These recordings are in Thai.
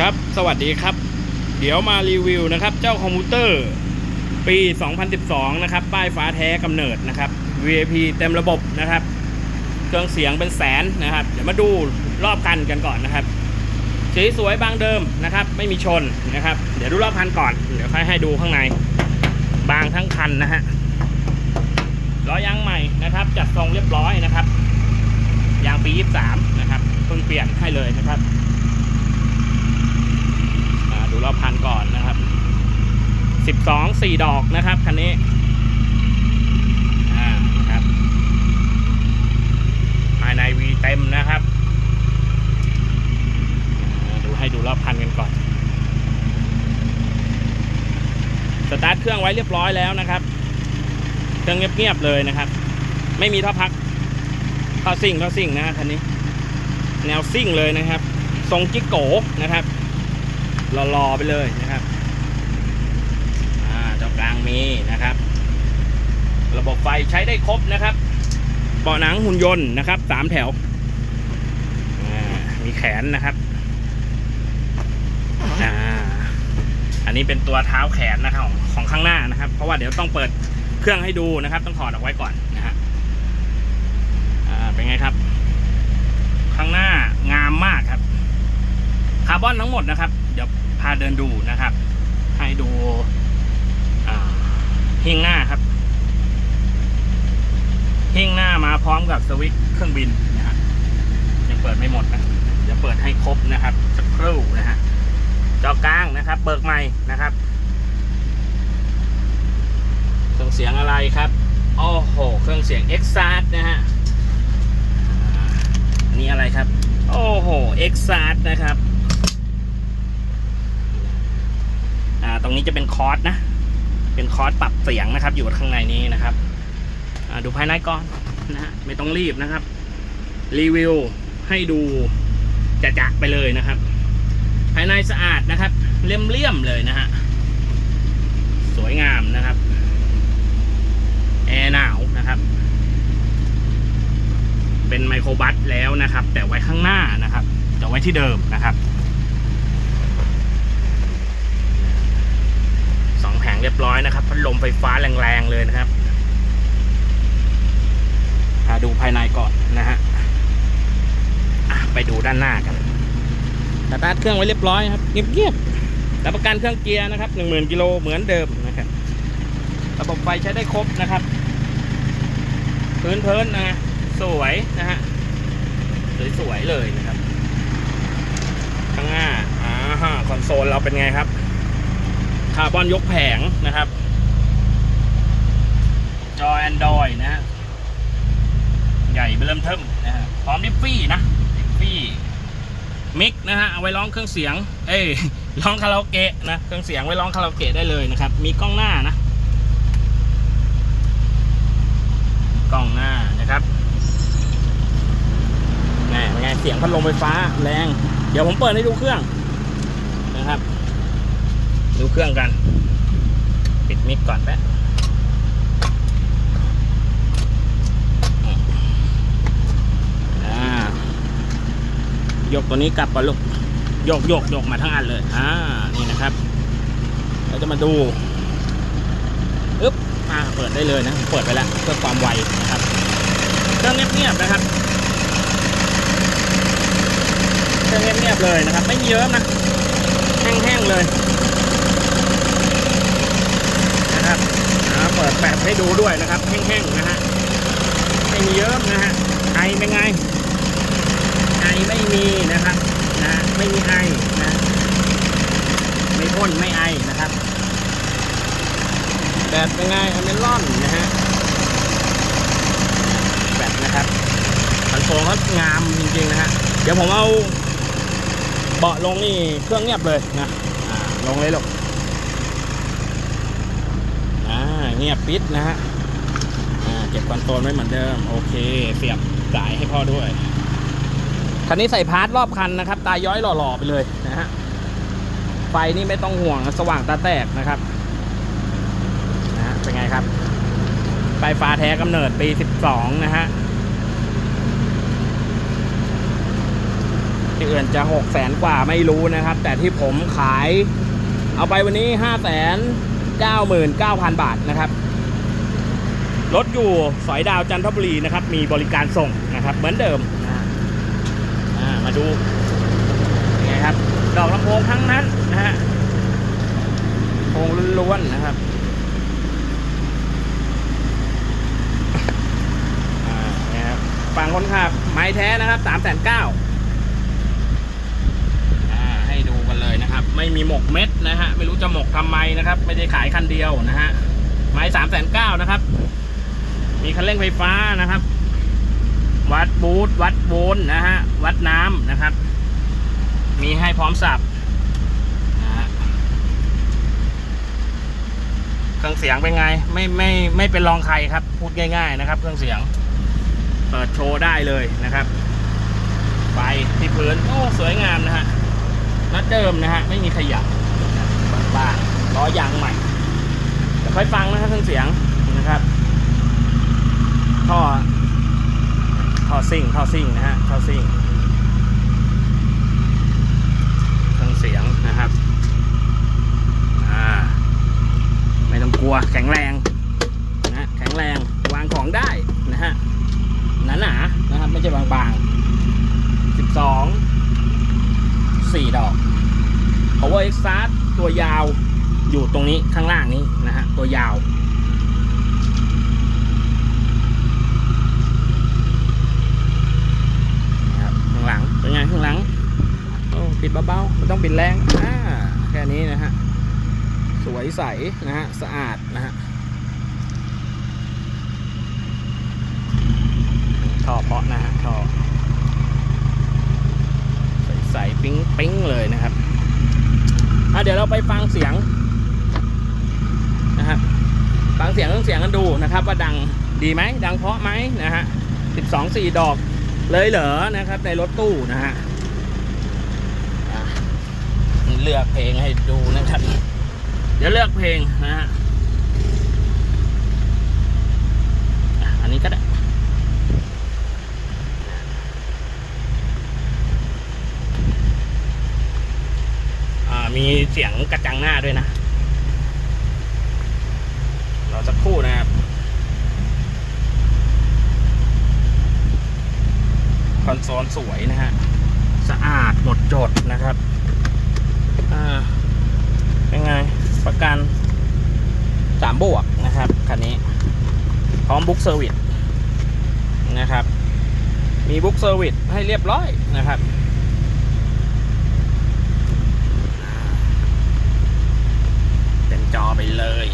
ครับ สวัสดีครับ เดี๋ยวมารีวิวนะครับ เจ้าคอมพิวเตอร์ปี 2012 นะครับ ป้ายฟ้าแท้กำเนิดนะครับ VIP เต็มระบบนะครับ เครื่องเสียงเป็นแสนนะครับ เดี๋ยวมาดูรอบคันกันก่อนนะครับสีสวยบางเดิมนะครับ ไม่มีชนนะครับ เดี๋ยวดูรอบคันก่อน เดี๋ยวค่อยให้ดูข้างใน บางทั้งคันนะฮะ ล้อยางใหม่นะครับ จัดทรงเรียบร้อยนะครับ ยางปี 23 นะครับ เพิ่งเปลี่ยนให้เลยนะครับ รอบพันก่อนนะครับ 12 4 ดอกนะครับคันนี้อ่านะครับภายในวีเต็มนะครับ ดูให้ดูรอบพันกันก่อน สตาร์ทเครื่องไว้เรียบร้อยแล้วนะครับ เครื่องเงียบๆเลยนะครับ ไม่มีท่อพักท่อซิ่งท่อซิ่งนะฮะคันนี้ แนวซิ่งเลยนะครับ ทรงจิกโกนะครับ รอๆไปเลยนะครับอ่าเจ้ากลางมีนะครับ ระบบไฟใช้ได้ครบนะครับเบาะหนังหุ่นยนต์นะครับสามแถวมีแขนนะครับอ่าอันนี้เป็นตัวเท้าแขนนะครับของของข้างหน้านะครับ เพราะว่าเดี๋ยวต้องเปิดเครื่องให้ดูนะครับ ต้องถอดออกไว้ก่อนนะฮะอ่าเป็นไงครับ ข้างหน้างามมากครับ คาร์บอนทั้งหมดนะครับ เดี๋ยวพาเดินดูนะครับ ให้ดูหิ้งหน้าครับหิ้งหน้ามาพร้อมกับสวิตช์เครื่องบินนะฮะยังเปิดไม่หมดนะเดี๋ยวเปิดให้ครบนะครับสักครู่นะฮะจอกลางนะครับเบิกใหม่นะครับเครื่องเสียงอะไรครับโอ้โหเครื่องเสียง e x a c t นะฮะอันนี้อะไรครับ โอ้โหเอ็กซาร์นะครับ อ่าตรงนี้จะเป็นคอร์สนะ เป็นคอร์สปรับเสียงนะครับ อยู่ข้างในนี้นะครับอ่าดูภายในก่อนนะฮะไม่ต้องรีบนะครับ รีวิวให้ดูจะจะๆไปเลยนะครับ ภายในสะอาดนะครับ เลี่ยมๆเลยนะฮะสวยงามนะครับแอร์หนาวนะครับ เป็นไมโครบัสแล้วนะครับ แต่ไว้ข้างหน้านะครับจะไว้ที่เดิมนะครับสองแผง เรียบร้อยนะครับพัดลมไฟฟ้าแรงๆเลยนะครับพาดูภายในก่อนนะฮะไปดูด้านหน้ากันสตาร์ทเครื่องไว้เรียบร้อยครับเงียบๆรับประกันเครื่องเกียร์นะครับหนึ่งหมื่นกิโลเหมือนเดิมนะครับระบบไฟใช้ได้ครบนะครับ พื้นเพลินนะฮะสวยนะฮะสวยๆเลยนะครับข้างหน้าอ่าคอนโซลเราเป็นไงครับ คาร์บอนยกแผงนะครับ จอ Android นะฮะใหญ่เริ่มเทิมนะฮะพร้อมดิฟฟี่นะดิฟฟี่มิกนะฮะเอาไว้ร้องเครื่องเสียง เอ้ยร้องคาราโอเกะนะเครื่องเสียงไว้ร้องคาราโอเกะได้เลยนะครับ มีกล้องหน้านะกล้องหน้านะครับแหม่เป็นไงเสียงพัดลมไฟฟ้าแรง เดี๋ยวผมเปิดให้ดูเครื่องนะครับ ดูเครื่องกัน ปิดมิกก่อนแป๊บอ่ายกตัวนี้กลับก่อนลูกโยกโยกโยกมาทั้งอันเลย อ่า นี่นะครับ เราจะมาดูอึ๊บอ่า เปิดได้เลยนะ เปิดไปแล้วเพื่อความไวนะครับ เครื่องเงียบๆนะครับ เครื่องเงียบๆเลยนะครับ ไม่เยิ้มนะ แห้งๆเลย นะครับเปิดแปบให้ดูด้วยนะครับ แห้งๆนะฮะไม่มีเยิ้มนะฮะไอเป็นไงไอไม่มีนะครับนะไม่มีไอนะไม่พ่นไม่ไอนะครับแบตเป็นไงอเมลอนนะฮะแบตนะครับคอนโซลเขางามจริงๆนะฮะเดี๋ยวผมเอาเบาะลงนี่เครื่องเงียบเลยนะลงเลยลูก อ่าเงียบปิดนะฮะอ่าเก็บคอนโซลไว้เหมือนเดิม โอเค เสียบสายให้พ่อด้วย คันนี้ใส่พาร์ทรอบคันนะครับ ตาย้อยหล่อๆไปเลยนะฮะไฟนี่ไม่ต้องห่วงสว่างตาแตกนะครับนะฮะเป็นไงครับไฟฟ้าแท้กำเนิดปี 12 นะฮะที่อื่นจะหกแสนกว่าไม่รู้นะครับ แต่ที่ผมขายเอาไปวันนี้ห้าแสน เก้าหมื่นเก้าพันบาทนะครับรถอยู่สอยดาวจันทบุรีนะครับ มีบริการส่งนะครับ เหมือนเดิมนะฮะอ่ามาดูนี่ครับ ดอกลำโพงทั้งนั้นนะฮะโพงล้วนๆนะครับอ่านี่ครับฝั่งคนขับไม้แท้นะครับสามแสนเก้าให้ดูกันเลยนะครับ ไม่มีหมกเม็ดนะฮะ ไม่รู้จะหมกทำไมนะครับ ไม่ได้ขายคันเดียวนะฮะ ไม้สามแสนเก้านะครับ มีคันเร่งไฟฟ้านะครับ วัดบูทวัดโวลต์นะฮะ วัดน้ำนะครับ มีให้พร้อมสับนะฮะเครื่องเสียงเป็นไง ไม่ไม่ไม่เป็นรองใครครับ พูดง่ายๆนะครับ เครื่องเสียง เปิดโชว์ได้เลยนะครับไฟที่พื้น โอ้ สวยงามนะฮะ นัดเดิมนะฮะ ไม่มีขยับบางๆล้อยางใหม่เดี๋ยวค่อยฟังนะครับเสียงนะครับท่อท่อซิ่งท่อซิ่งนะฮะท่อซิ่งเครื่องเสียงนะครับอ่าไม่ต้องกลัวแข็งแรงนะแข็งแรงวางของได้นะฮะหนาๆนนะครับไม่ใช่บางๆ12 4 ดอก power exhaust ตัวยาวอยู่ตรงนี้ข้างล่างนี้นะฮะ ตัวยาว ข้างหลัง เป็นไงข้างหลัง โอ้ปิดเบาๆไม่ต้องปิดแรง อ่า แค่นี้นะฮะ สวยใสนะฮะ สะอาดนะฮะท่อเพาะนะฮะท่อใสๆปิ๊ง ปิ๊งเลยนะครับเดี๋ยวเราไปฟังเสียงนะครับฟังเสียงต้องเสียงกันดูนะครับ ว่าดังดีไหมดังเพาะไหมนะฮะสิบสองสี่ดอกเลยเหรอนะครับ ในรถตู้นะฮะเลือกเพลงให้ดูนะครับเดี๋ยวเลือกเพลงนะฮะอะอันนี้ก็ได้ มีเสียงกระจังหน้าด้วยนะ เราจะพูดนะครับ คอนโซลสวยนะฮะ สะอาดหมดจดนะครับ อ่า เป็นไง ประกันสามบวกนะครับคันนี้ พร้อมบุ๊กเซอร์วิสนะครับ มีบุ๊กเซอร์วิสให้เรียบร้อยนะครับ เต็ม จอไปเลย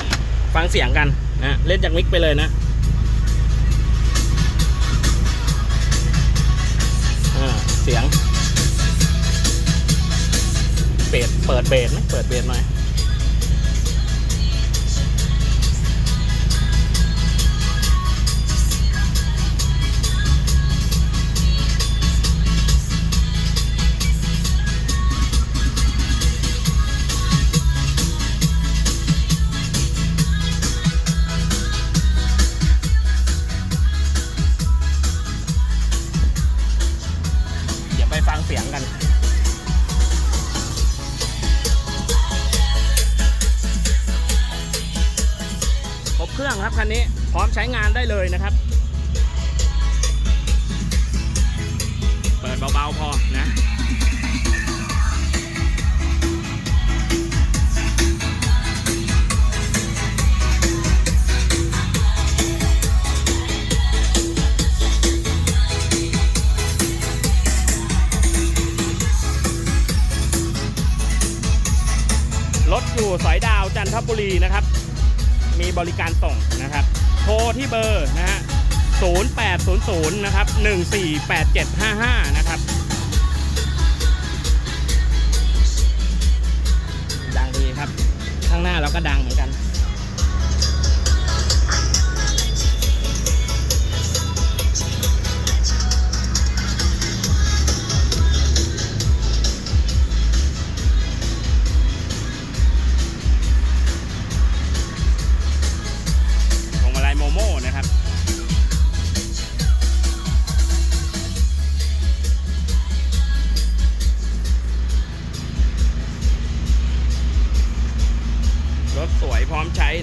ฟังเสียงกันนะเล่นจากมิกไปเลยนะเสียงเบสเปิดเบสไหมเปิดเบสหน่อย คันนี้พร้อมใช้งานได้เลยนะครับ เปิดเบาๆพอนะรถอยู่สอยดาวจันทบุรีนะครับ มีบริการส่งนะครับ โทรที่เบอร์นะฮะ0800นะครับ148755 นะครับดังดีครับ ข้างหน้าเราก็ดังเหมือนกัน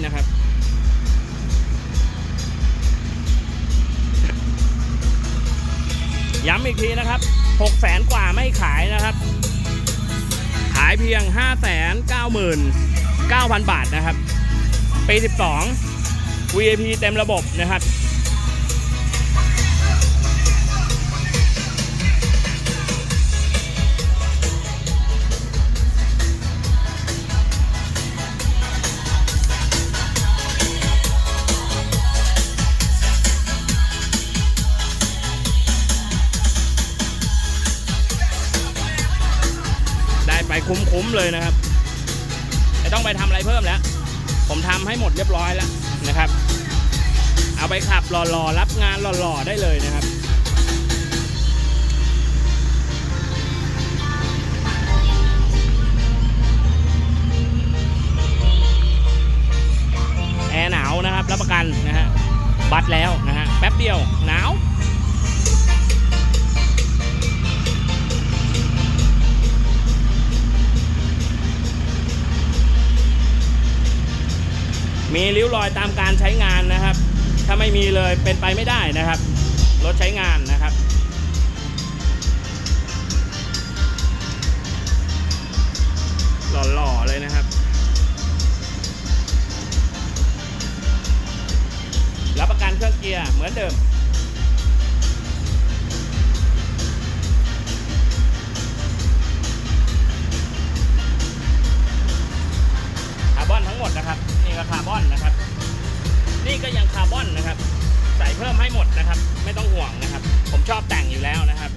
นะครับ ย้ำอีกทีนะครับ6แสนกว่าไม่ขายนะครับ ขายเพียง 5 9 9 0 0 0 บาทนะครับ ปี 12 VIP เต็มระบบนะครับ เลยนะครับไม่ต้องไปทำอะไรเพิ่มแล้ว ผมทำให้หมดเรียบร้อยแล้วนะครับ เอาไปขับหล่อๆรับงานหล่อๆได้เลยนะครับ ไม่มีเลยเป็นไปไม่ได้นะครับ รถใช้งานนะครับหล่อๆเลยนะครับ รับประกันเครื่องเกียร์เหมือนเดิม คาร์บอนทั้งหมดนะครับ นี่ก็คาร์บอนนะครับ นี่ก็ยังคาร์บอนนะครับ ใส่เพิ่มให้หมดนะครับ ไม่ต้องห่วงนะครับ ผมชอบแต่งอยู่แล้วนะครับ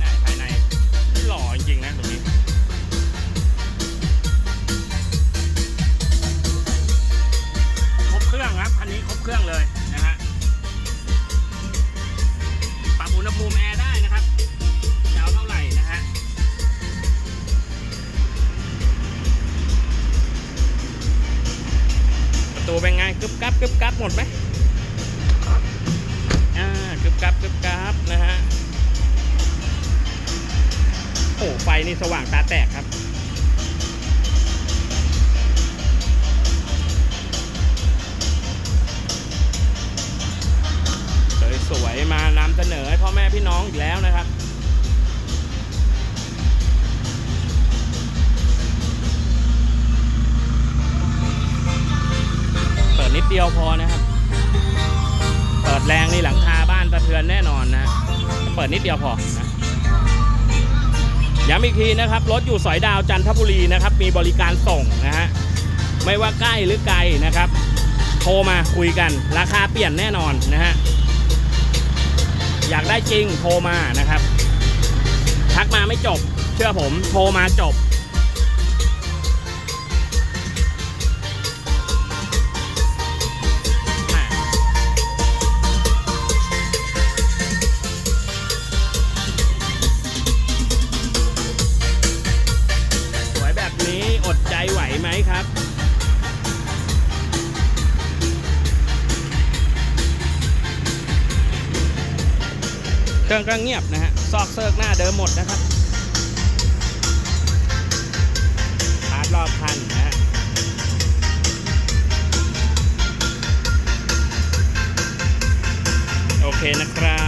น่าภายในหล่อจริงๆนะตรงนี้ครบเครื่องครับอันนี้ครบเครื่องเลยนะฮะปรับอุณหภูมิแอร์ หมดไหมอ่ากึบกับกึบกับนะฮะโอ้ไฟนี่สว่างตาแตกครับสวยๆมานำเสนอให้พ่อแม่พี่น้องอีกแล้วนะครับ เดียวพอนะครับ เปิดแรงนี่หลังคาบ้านสะเทือนแน่นอนนะ เปิดนิดเดียวพอนะย้ำอีกทีนะครับ รถอยู่สอยดาวจันทบุรีนะครับ มีบริการส่งนะฮะ ไม่ว่าใกล้หรือไกลนะครับ โทรมาคุยกัน ราคาเปลี่ยนแน่นอนนะฮะ อยากได้จริงโทรมานะครับ ทักมาไม่จบ เชื่อผม โทรมาจบ อดใจไหวไหมครับ เครื่องก็เงียบนะฮะ ซอกเซิร์กหน้าเดิมหมดนะครับพาร์ทรอบคันนะฮะโอเคนะครับ